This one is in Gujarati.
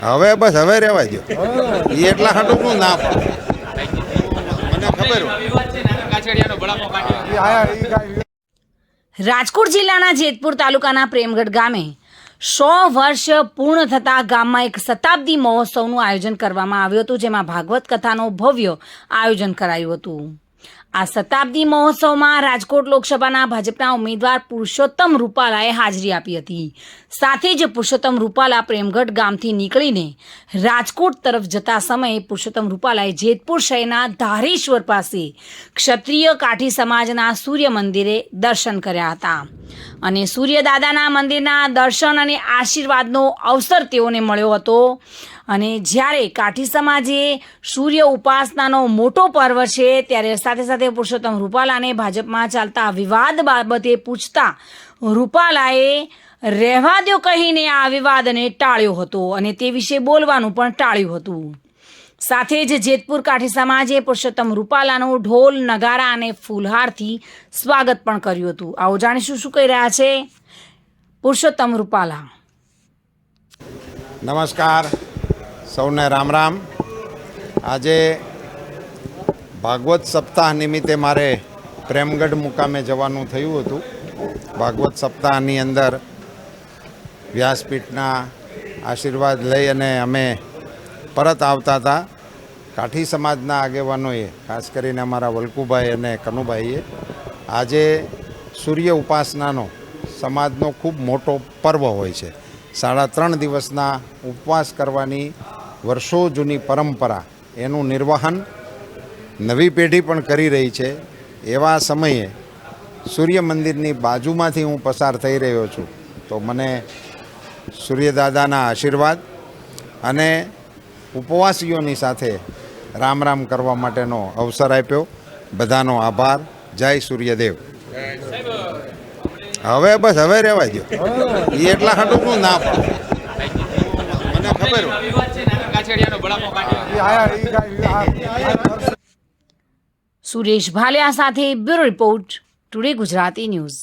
હવે બસ, હવે રહેવા દો એટલા હાટું હું ના મને ખબર રાજકોટ જિલ્લાના જેતપુર તાલુકાના પ્રેમગઢ ગામે સો વર્ષ પૂર્ણ થતા ગામમાં એક શતાબ્દી મહોત્સવનું આયોજન કરવામાં આવ્યું હતું, જેમાં ભાગવત કથાનો ભવ્ય આયોજન કરાયું હતું. આ શતાબ્દી મહોત્સવમાં રાજકોટ લોકસભાના ભાજપના ઉમેદવાર પુરુષોત્તમ રૂપાલાએ હાજરી આપી હતી. સાથે જ પુરુષોત્તમ રૂપાલા પ્રેમગઢ ગામથી નીકળીને રાજકોટ તરફ જતા સમયે પુરુષોત્તમ રૂપાલાએ જેતપુર શહેરના ધારેશ્વર પાસે ક્ષત્રિય કાઠી સમાજના સૂર્ય મંદિરે દર્શન કર્યા હતા. અને સૂર્યદાદાના મંદિરના દર્શન અને આશીર્વાદનો અવસર તેઓને મળ્યો હતો. અને જ્યારે કાઠી સમાજે સૂર્ય ઉપાસનાનો મોટો પર્વ છે, ત્યારે સાથે સાથે પુરુષોત્તમ રૂપાલાને ભાજપમાં ચાલતા વિવાદ બાબતે પૂછતા રૂપાલાએ રહેવા દો કહીને આ વિવાદને ટાળ્યો હતો અને તે વિશે બોલવાનું પણ ટાળ્યું હતું. સાથે જ જેતપુર કાઠી સમાજે પુરુષોત્તમ રૂપાલાનું ઢોલ, નગારા અને ફૂલહારથી સ્વાગત પણ કર્યું હતું. આવો જાણીશું શું કહી રહ્યા છે પુરુષોત્તમ રૂપાલા. નમસ્કાર. સૌને રામ રામ. આજે ભાગવત સપ્તાહ નિમિત્તે મારે પ્રેમગઢ મુકામે જવાનું થયું હતું. ભાગવત સપ્તાહની અંદર વ્યાસપીઠના આશીર્વાદ લઈ અને અમે પરત આવતા હતા. કાઠી સમાજના આગેવાનોએ, ખાસ કરીને અમારા વલ્કુભાઈ અને કનુભાઈએ, આજે સૂર્ય ઉપાસનાનો સમાજનો ખૂબ મોટો પર્વ હોય છે. સાડા ત્રણ દિવસના ઉપવાસ કરવાની વર્ષો જૂની પરંપરા એનું નિર્વહન નવી પેઢી પણ કરી રહી છે. એવા સમયે સૂર્ય મંદિરની બાજુમાંથી હું પસાર થઈ રહ્યો છું. તો મને સૂર્યદાદાના આશીર્વાદ અને ઉપવાસીઓની સાથે રામ રામ કરવા માટેનો અવસર આપ્યો. બધાનો આભાર. જય સૂર્યદેવ. હવે બસ, હવે રહેવા દો એ એટલા હાટું હું ના મને ખબર સુરેશ ભાલિયા સાથે bureau report today Gujarati news.